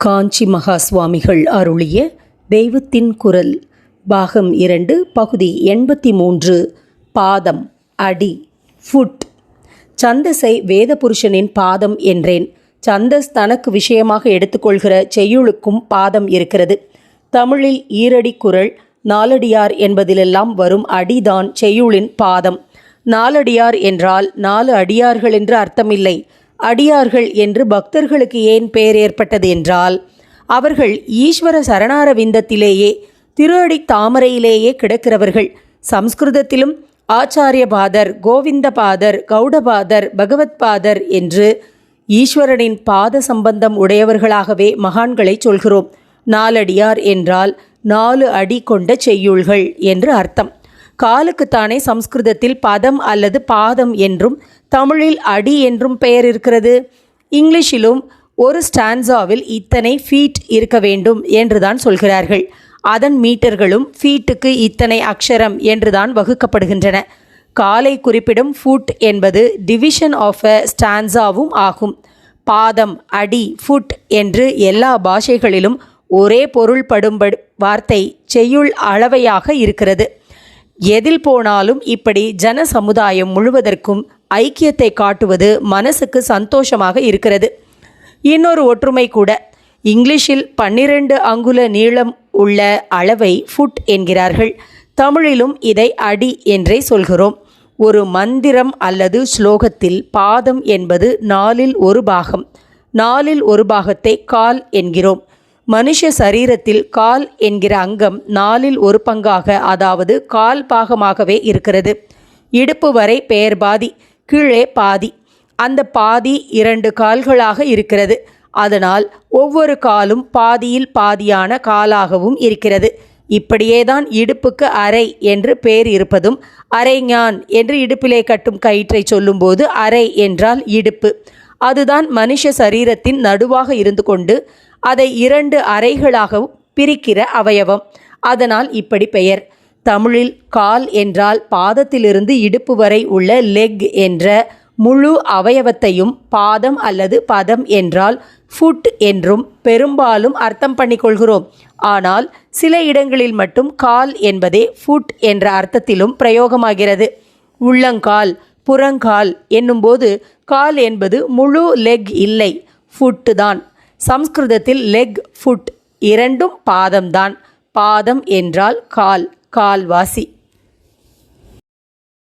காஞ்சி மகா சுவாமிகள் அருளிய தெய்வத்தின் குரல் பாகம் இரண்டு பகுதி எண்பத்தி மூன்று பாதம் அடி ஃபுட் சந்தஸை வேதபுருஷனின் பாதம் என்றேன். சந்தஸ் தனக்கு விஷயமாக எடுத்துக்கொள்கிற செய்யுளுக்கும் பாதம் இருக்கிறது. தமிழில் ஈரடி குரல் நாலடியார் என்பதிலெல்லாம் வரும் அடிதான் செய்யுளின் பாதம். நாலடியார் என்றால் நாலு அடியார்கள் என்று அர்த்தமில்லை. அடியார்கள் என்று பக்தர்களுக்கு ஏன் பெயர் ஏற்பட்டது என்றால் அவர்கள் ஈஸ்வர சரணாரவிந்தத்திலேயே திருஅடி தாமரையிலேயே கிடக்கிறவர்கள். சம்ஸ்கிருதத்திலும் ஆச்சாரியபாதர் கோவிந்தபாதர் கௌடபாதர் பகவத்பாதர் என்று ஈஸ்வரனின் பாத சம்பந்தம் உடையவர்களாகவே மகான்களை சொல்கிறோம். நாலடியார் என்றால் நாலு அடி கொண்ட செய்யுள்கள் என்று அர்த்தம். காலுக்குத்தானே சம்ஸ்கிருதத்தில் பதம் அல்லது பாதம் என்றும் தமிழில் அடி என்றும் பெயர் இருக்கிறது. இங்கிலீஷிலும் ஒரு ஸ்டான்சாவில் இத்தனை ஃபீட் இருக்க வேண்டும் என்றுதான் சொல்கிறார்கள். அதன் மீட்டர்களும் ஃபீட்டுக்கு இத்தனை அக்ஷரம் என்றுதான் வகுக்கப்படுகின்றன. காலை குறிப்பிடும் ஃபுட் என்பது டிவிஷன் ஆஃப் அ ஸ்டான்சாவும் ஆகும். பாதம் அடி ஃபுட் என்று எல்லா பாஷைகளிலும் ஒரே பொருள்படும்படு வார்த்தை செய்யுள் அளவையாக இருக்கிறது. எதில் போனாலும் இப்படி ஜன சமுதாயம் முழுவதற்கும் ஐக்கியத்தை காட்டுவது மனசுக்கு சந்தோஷமாக இருக்கிறது. இன்னொரு ஒற்றுமை கூட இங்கிலீஷில் பன்னிரண்டு அங்குல நீளம் உள்ள அளவை ஃபுட் என்கிறார்கள். தமிழிலும் இதை அடி என்றே சொல்கிறோம். ஒரு மந்திரம் அல்லது ஸ்லோகத்தில் பாதம் என்பது நாலில் ஒரு பாகம் நாலில் ஒரு பாகத்தை கால் என்கிறோம். மனுஷ சரீரத்தில் கால் என்கிற அங்கம் நாலில் ஒரு பங்காக அதாவது கால் பாகமாகவே இருக்கிறது. இடுப்பு வரை பெயர் பாதி கீழே பாதி. அந்த பாதி இரண்டு கால்களாக இருக்கிறது. அதனால் ஒவ்வொரு காலும் பாதியில் பாதியான காலாகவும் இருக்கிறது. இப்படியேதான் இடுப்புக்கு அரை என்று பெயர் இருப்பதும் அரைஞான் என்று இடுப்பிலே கட்டும் கயிற்றை சொல்லும்போது அரை என்றால் இடுப்பு. அதுதான் மனுஷ சரீரத்தின் நடுவாக இருந்து கொண்டு அதை இரண்டு அறைகளாகவும் பிரிக்கிற அவயவம். அதனால் இப்படி பெயர். தமிழில் கால் என்றால் பாதத்திலிருந்து இடுப்பு வரை உள்ள லெக் என்ற முழு அவயவத்தையும் பாதம் அல்லது பதம் என்றால் ஃபுட் என்றும் பெரும்பாலும் அர்த்தம் பண்ணிக்கொள்கிறோம் ஆனால் சில இடங்களில் மட்டும் கால் என்பதே ஃபுட் என்ற அர்த்தத்திலும் பிரயோகமாகிறது. உள்ளங்கால் புறங்கால் என்னும்போது கால் என்பது முழு லெக் இல்லை ஃபுட்டு தான். சம்ஸ்கிருதத்தில் லெக் ஃபுட் இரண்டும் பாதம்தான். பாதம் என்றால் கால் கால்வாசி.